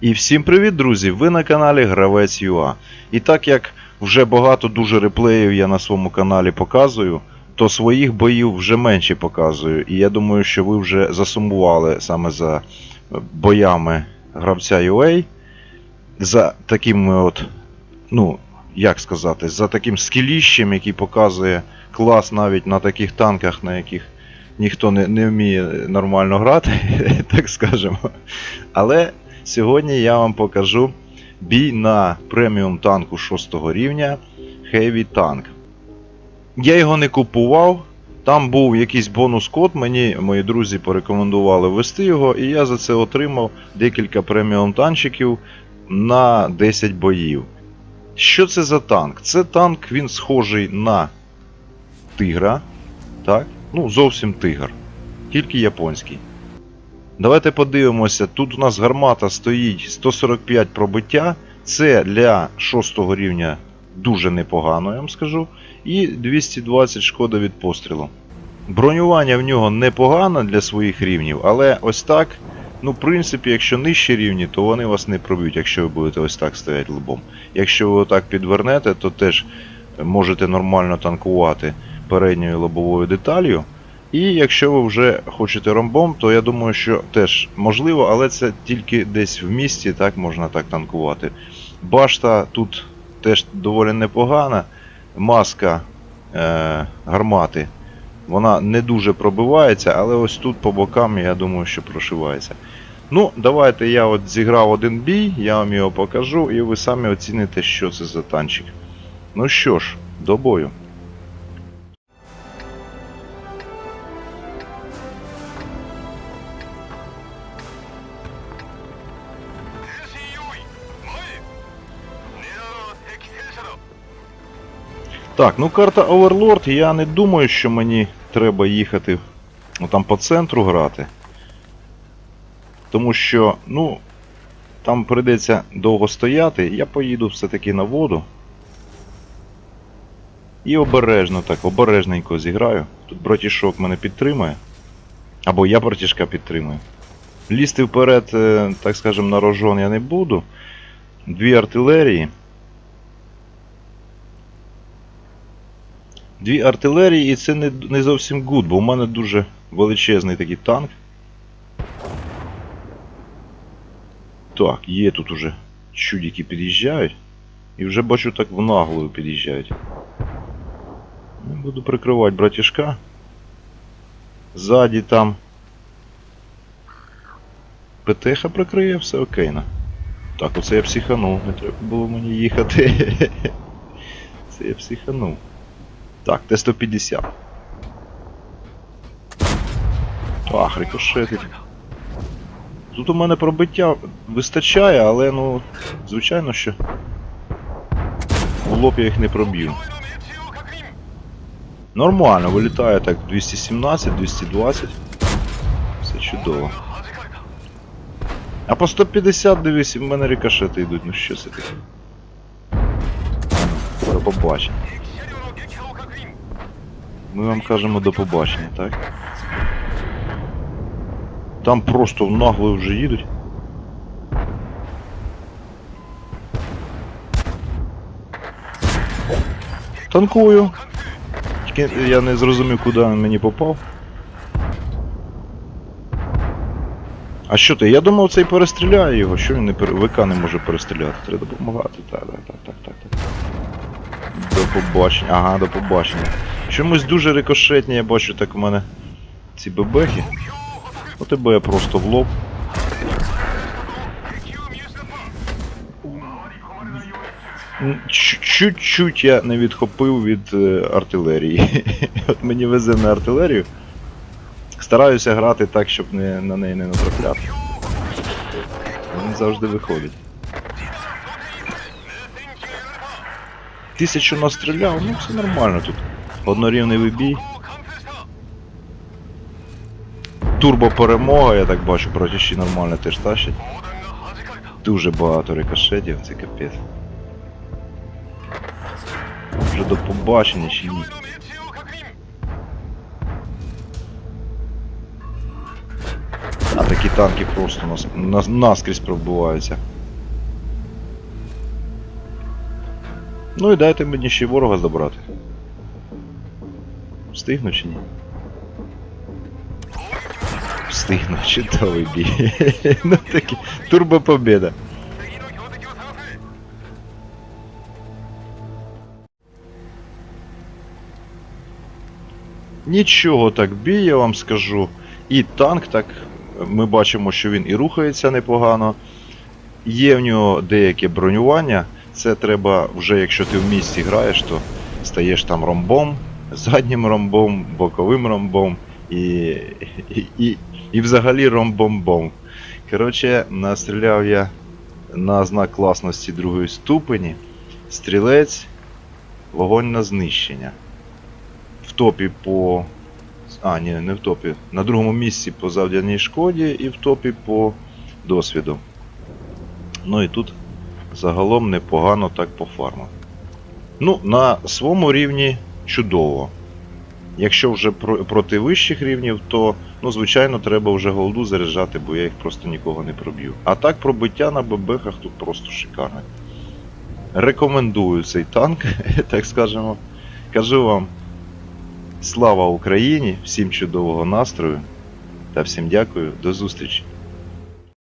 І всім привіт, друзі! Ви на каналі Гравець UA. І так як вже багато дуже реплеїв я на своєму каналі показую, то своїх боїв вже менше показую. І я думаю, що ви вже засумували саме за е, боями гравця UA, за таким от, ну, як сказати, за таким скіліщем, який показує клас навіть на таких танках, на яких ніхто не, не вміє нормально грати, так скажемо. Але Сьогодні я вам покажу бій на преміум танку 6 рівня Heavy Tank. Я його не купував. Там був якийсь бонус-код, мені мої друзі порекомендували ввести його, і я за це отримав декілька преміум танчиків на 10 боїв. Що це за танк? Це танк, він схожий на тигра. Так? Ну, зовсім тигр. Тільки японський. Давайте подивимося. Тут у нас гармата стоїть 145 пробиття. Це для 6 рівня дуже непогано, я вам скажу. І 220 шкода від пострілу. Бронювання в нього непогано для своїх рівнів, але ось так. Ну, в принципі, якщо нижчі рівні, то вони вас не проб'ють, якщо ви будете ось так стояти лбом. Якщо ви отак підвернете, то теж можете нормально танкувати передньою лобовою деталью. І якщо ви вже хочете ромбом, то я думаю, що теж можливо, але це тільки десь в місті, так можна так танкувати. Башта тут теж доволі непогана. Маска е, гармати. Вона не дуже пробивається, але ось тут по бокам, я думаю, що прошивається. Ну, давайте я от зіграв один бій, я вам його покажу, і ви самі оціните, що це за танчик. Ну що ж, до бою. Так, ну карта Overlord, я не думаю, що мені треба їхати ну, там по центру грати. Тому що, ну, там прийдеться довго стояти, я поїду все-таки на воду. І обережно так, обережненько зіграю. Тут братішок мене підтримує. Або я братішка підтримую. Лізти вперед, е, так скажем, на рожон я не буду. Дві артилерії. Дві артилерії, і це не, не зовсім гуд, бо в мене дуже величезний такий танк. Так, є тут уже чудики під'їжджають. І вже бачу так в наглою під'їжджають. Буду прикривати братішка. Ззаді там. ПТХ прикриє, все окейно. Так, оце я психанув, не треба було мені їхати. Це я психанув. Так, Т-150. Ах, рикошетить. Тут у мене пробиття вистачає, але ну, звичайно, що в лоб я їх не проб'ю. Нормально, вилітає так 217, 220. Все чудово. А по 150, дивись, в мене рикошети йдуть, ну що це таке? До побачення. Ми вам кажемо до побачення, так? Там просто в нагло вже їдуть. Танкую. Я не зрозумів, куди він мені попав. А що ти? Я думав, цей перестріляє його, що він не пере... ВК не може перестріляти. Треба допомагати. Так, так, так, так, так, так. До побачення. Ага, до побачення. Чомусь дуже рикошетні, я бачу так у мене ці бебехи. У тебе я просто в лоб. Чуть-чуть я не відхопив від е, артилерії. От мені везе на артилерію. Стараюся грати так, щоб не, на неї не натрапляти. Він завжди виходить. Тисячу настріляв, ну все нормально тут. Однорівний вибій. Турбо перемога, я так бачу, братіші нормально теж тащать. Дуже багато рикошетів, це капець. Вже до побачення чи ні. А такі танки просто нас, нас, наскрізь пробиваються. Ну і дайте мені ще ворога забрати. Встигну чи ні? Встигну, чудовий бій. ну такі. Турбопобіда. Нічого так бій, я вам скажу. І танк так, ми бачимо, що він і рухається непогано. Є в нього деяке бронювання. Це треба вже, якщо ти в місті граєш, то стаєш там ромбом, заднім ромбом, боковим ромбом і, і, і, і взагалі ромбомбом. Коротше, настріляв я на знак класності другої ступені. Стрілець, вогонь на знищення. В топі по. А, ні, не в топі. На другому місці по завданій шкоді і в топі по досвіду. Ну і тут загалом непогано так пофармив. Ну, на своєму рівні чудово. Якщо вже про- проти вищих рівнів, то, ну, звичайно, треба вже голду заряджати, бо я їх просто нікого не проб'ю. А так пробиття на бебехах тут просто шикарне. Рекомендую цей танк, так скажемо. Кажу вам, слава Україні, всім чудового настрою та всім дякую, до зустрічі!